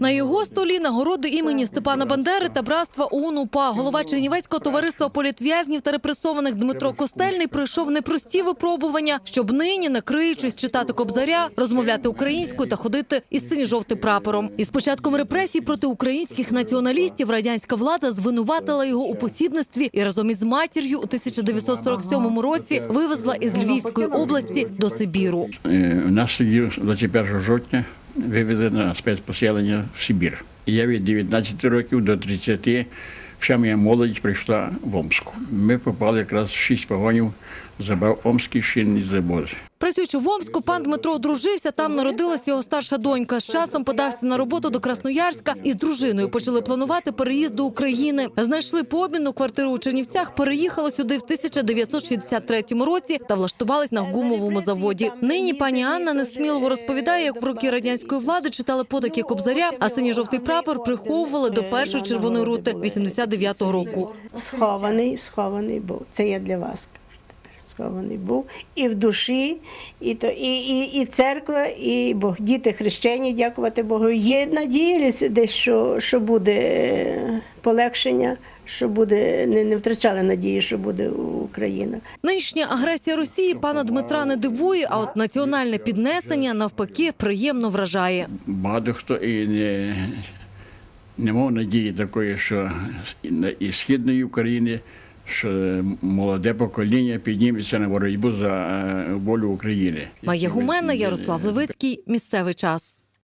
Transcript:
На його столі нагороди імені Степана Бандери та братства ОУН-УПА. Голова Чернівецького товариства політв'язнів та репресованих Дмитро Костельний пройшов непрості випробування, щоб нині, накриючись читати кобзаря, розмовляти українською та ходити із синьо-жовтим прапором. Із початком репресій проти українських націоналістів радянська влада звинуватила його у посібництві і разом із матір'ю у 1947 році вивезла із Львівської області до Сибіру. Е, Нас 21 жовтня вивезли спецпоселення в Сибір. І я від 19 років до 30 вся моя молодь прийшла в Омську. Ми попали якраз в шість погонів, забрав Омський шинний завод. Працюючи в Омску, пан Дмитро одружився. Там народилась його старша донька. З часом подався на роботу до Красноярська і з дружиною почали планувати переїзд до України. Знайшли по обміну квартиру у Чернівцях, переїхали сюди в 1963 році та влаштувались на гумовому заводі. Нині пані Анна несміливо розповідає, як в роки радянської влади читали потаки кобзаря, а синьо-жовтий прапор приховували до першої червоної рути 89-го року. Схований, схований був. Це я для вас кажу. Був і в душі, і, то, і, і, і церква, і Бог. Діти хрещені, дякувати Богу. Є надіялися десь, що, що буде е, полегшення, що буде, не, не втрачали надії, що буде Україна. Нинішня агресія Росії пана Дмитра не дивує, а от національне піднесення навпаки приємно вражає. Багато хто і не, не мав надії такої, що і на- і східної України, що молоде покоління підніметься на боротьбу за е, волю України. Має Гумена, Ярослав Левицький. Місцевий час.